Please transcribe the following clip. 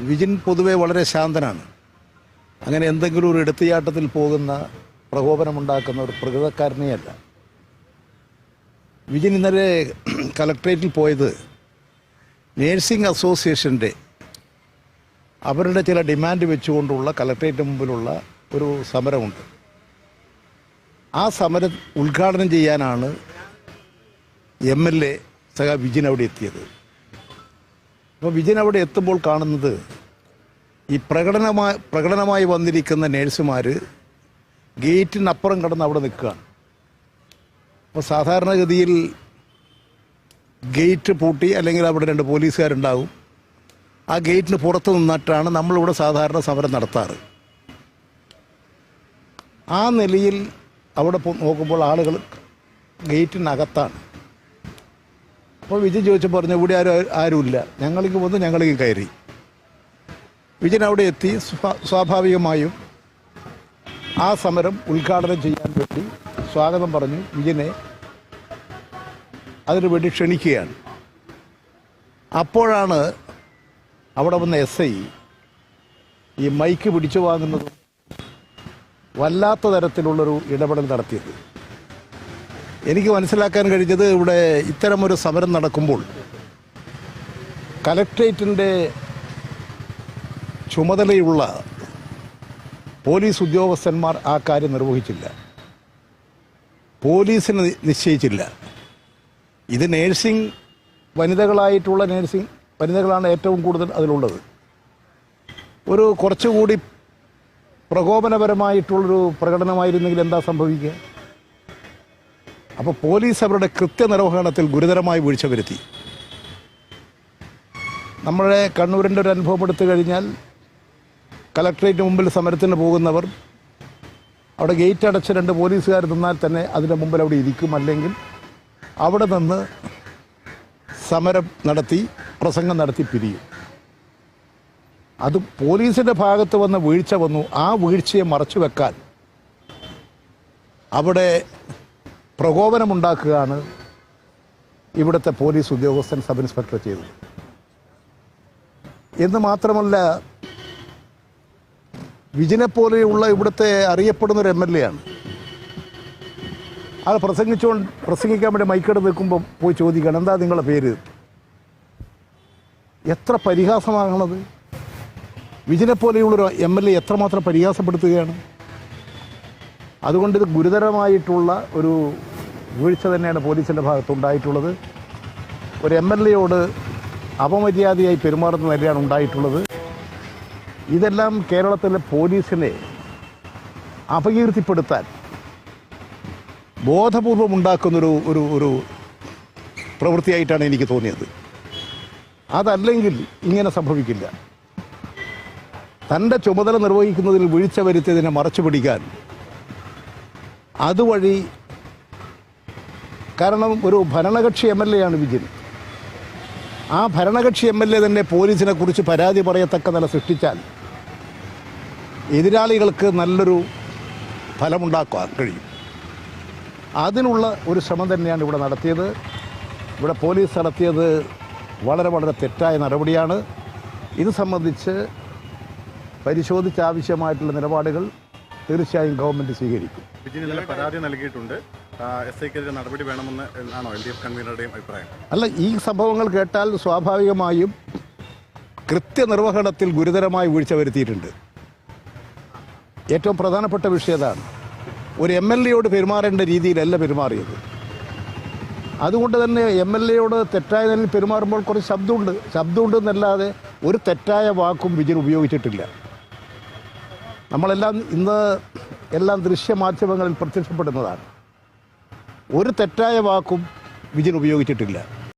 വിജിൻ പൊതുവെ വളരെ ശാന്തനാണ്. അങ്ങനെ എന്തെങ്കിലും ഒരു എടുത്തുചാട്ടത്തിൽ പോകുന്ന പ്രകോപനമുണ്ടാക്കുന്ന ഒരു പ്രകൃതക്കാരനെയല്ല. വിജിൻ ഇന്നലെ കലക്ട്രേറ്റിൽ പോയത് നേഴ്സിംഗ് അസോസിയേഷന്റെ അവരുടെ ചില ഡിമാൻഡ് വെച്ചുകൊണ്ടുള്ള കലക്ട്രേറ്റ് മുമ്പിലുള്ള ഒരു സമരമുണ്ട്. ആ സമരം ഉദ്ഘാടനം ചെയ്യാനാണ് എം എൽ എ സഹ വിജിൻ അവിടെ എത്തിയത്. അപ്പോൾ വിജയൻ അവിടെ എത്തുമ്പോൾ കാണുന്നത് ഈ പ്രകടനമായി പ്രകടനമായി വന്നിരിക്കുന്ന നേഴ്സുമാർ ഗേറ്റിനപ്പുറം കടന്ന് അവിടെ നിൽക്കുകയാണ്. അപ്പോൾ സാധാരണഗതിയിൽ ഗേറ്റ് പൂട്ടി അല്ലെങ്കിൽ അവിടെ രണ്ട് പോലീസുകാരുണ്ടാവും. ആ ഗേറ്റിന് പുറത്ത് നിന്നിട്ടാണ് നമ്മളിവിടെ സാധാരണ സമരം നടത്താറ്. ആ നിലയിൽ അവിടെ നോക്കുമ്പോൾ ആളുകൾ ഗേറ്റിനകത്താണ്. അപ്പോൾ വിജയ് ചോദിച്ചു പറഞ്ഞു ഇവിടെ ആരും ആരുമില്ല. ഞങ്ങൾക്ക് വന്ന് ഞങ്ങൾക്ക് കയറി. വിജയൻ അവിടെ എത്തി. സ്വാഭാവികമായും ആ സമരം ഉദ്ഘാടനം ചെയ്യാൻ വേണ്ടി സ്വാഗതം പറഞ്ഞു വിജയനെ. അതിനു വേണ്ടി ക്ഷണിക്കുകയാണ്. അപ്പോഴാണ് അവിടെ വന്ന എസ് ഐ ഈ മൈക്ക് പിടിച്ചു വാങ്ങുന്നതും വല്ലാത്ത തരത്തിലുള്ളൊരു ഇടപെടൽ നടത്തിയത്. എനിക്ക് മനസ്സിലാക്കാൻ കഴിഞ്ഞത് ഇവിടെ ഇത്തരമൊരു സമരം നടക്കുമ്പോൾ കലക്ട്രേറ്റിന്റെ ചുമതലയുള്ള പോലീസ് ഉദ്യോഗസ്ഥന്മാർ ആ കാര്യം നിർവഹിച്ചില്ല. പോലീസിന് നിശ്ചയിച്ചില്ല. ഇത് നേഴ്സിംഗ് വനിതകളായിട്ടുള്ള നേഴ്സിംഗ് വനിതകളാണ് ഏറ്റവും കൂടുതൽ അതിലുള്ളത്. ഒരു കുറച്ചുകൂടി പ്രകോപനപരമായിട്ടുള്ളൊരു പ്രകടനമായിരുന്നെങ്കിൽ എന്താ സംഭവിക്കുക? അപ്പോൾ പോലീസ് അവരുടെ കൃത്യനിർവഹണത്തിൽ ഗുരുതരമായി വീഴ്ച വരുത്തി. നമ്മുടെ കണ്ണൂരിന്റെ ഒരു അനുഭവം എടുത്തു കഴിഞ്ഞാൽ കലക്ട്രേറ്റ് മുമ്പിൽ സമരത്തിന് പോകുന്നവർ അവിടെ ഗേറ്റ് അടച്ച് രണ്ട് പോലീസുകാർ നിന്നാൽ തന്നെ അതിന്റെ മുമ്പിൽ അവിടെ ഇരിക്കും. അല്ലെങ്കിൽ അവിടെ നിന്ന് സമരം നടത്തി പ്രസംഗം നടത്തി പിരിയും. അത് പോലീസിന്റെ ഭാഗത്ത് വന്ന വീഴ്ച വന്നു. ആ വീഴ്ചയെ മറച്ചു വെക്കാൻ അവിടെ പ്രകോപനമുണ്ടാക്കുകയാണ് ഇവിടുത്തെ പോലീസ് ഉദ്യോഗസ്ഥൻ സബ് ഇൻസ്പെക്ടർ ചെയ്തത്. എന്ന് മാത്രമല്ല വിജിനെ പോലെയുള്ള ഇവിടുത്തെ അറിയപ്പെടുന്ന ഒരു എം എൽ എ ആണ്. അത് പ്രസംഗിച്ചുകൊണ്ട് പ്രസംഗിക്കാൻ വേണ്ടി മൈക്കെടുത്ത് നിൽക്കുമ്പോൾ പോയി ചോദിക്കണം എന്താ നിങ്ങളുടെ പേര്? എത്ര പരിഹാസമാകണത് വിജിനെ പോലെയുള്ളൊരു എം എൽ എ എത്രമാത്രം പരിഹാസപ്പെടുത്തുകയാണ്. അതുകൊണ്ട് ഇത് ഗുരുതരമായിട്ടുള്ള ഒരു വീഴ്ച തന്നെയാണ് പോലീസിന്റെ ഭാഗത്തുണ്ടായിട്ടുള്ളത്. ഒരു എം എൽ എയോട് അപമര്യാദയായി പെരുമാറുന്ന നിലയാണ് ഉണ്ടായിട്ടുള്ളത്. ഇതെല്ലാം കേരളത്തിലെ പോലീസിനെ അപകീർത്തിപ്പെടുത്താൻ ബോധപൂർവം ഉണ്ടാക്കുന്നൊരു ഒരു ഒരു പ്രവൃത്തിയായിട്ടാണ് എനിക്ക് തോന്നിയത്. അതല്ലെങ്കിൽ ഇങ്ങനെ സംഭവിക്കില്ല. തന്റെ ചുമതല നിർവഹിക്കുന്നതിൽ വീഴ്ച വരുത്തിയതിനെ മറച്ചു പിടിക്കാൻ അതുവഴി കാരണം ഒരു ഭരണകക്ഷി എം എൽ എ ആണ് വിജയൻ. ആ ഭരണകക്ഷി എം എൽ എ തന്നെ പോലീസിനെ കുറിച്ച് പരാതി പറയത്തക്ക നില സൃഷ്ടിച്ചാൽ എതിരാളികൾക്ക് നല്ലൊരു ഫലമുണ്ടാക്കാൻ കഴിയും. അതിനുള്ള ഒരു ശ്രമം തന്നെയാണ് ഇവിടെ നടത്തിയത്. ഇവിടെ പോലീസ് നടത്തിയത് വളരെ വളരെ തെറ്റായ നടപടിയാണ്. ഇത് സംബന്ധിച്ച് പരിശോധിച്ച് ആവശ്യമായിട്ടുള്ള നിലപാടുകൾ തീർച്ചയായും ഗവൺമെന്റ് സ്വീകരിക്കും. വിജിന് ഇന്നലെ പരാതി നൽകിയിട്ടുണ്ട്. എസ് ഐക്കെതിരെ നടപടി വേണമെന്ന് ആണോ എൽ ഡി എഫ് കൺവീനറുടെയും അഭിപ്രായം? അല്ല ഈ സംഭവങ്ങൾ കേട്ടാൽ സ്വാഭാവികമായും കൃത്യനിർവഹണത്തിൽ ഗുരുതരമായ വീഴ്ച വരുത്തിയിട്ടുണ്ട്. ഏറ്റവും പ്രധാനപ്പെട്ട വിഷയം അതാണ്. ഒരു എം എൽ എയോട് പെരുമാറേണ്ട രീതിയിലല്ല പെരുമാറിയത്. അതുകൊണ്ട് തന്നെ എം എൽ എയോട് തെറ്റായ നിലയിൽ പെരുമാറുമ്പോൾ കുറച്ച് ശബ്ദമുണ്ട്. ശബ്ദമുണ്ട് എന്നല്ലാതെ ഒരു തെറ്റായ വാക്കും വിജയൻ ഉപയോഗിച്ചിട്ടില്ല. നമ്മളെല്ലാം ഇന്ന് എല്ലാം ദൃശ്യമാധ്യമങ്ങളിൽ പ്രത്യക്ഷപ്പെടുന്നതാണ്. ഒരു തെറ്റായ വാക്കും വിജയൻ ഉപയോഗിച്ചിട്ടില്ല.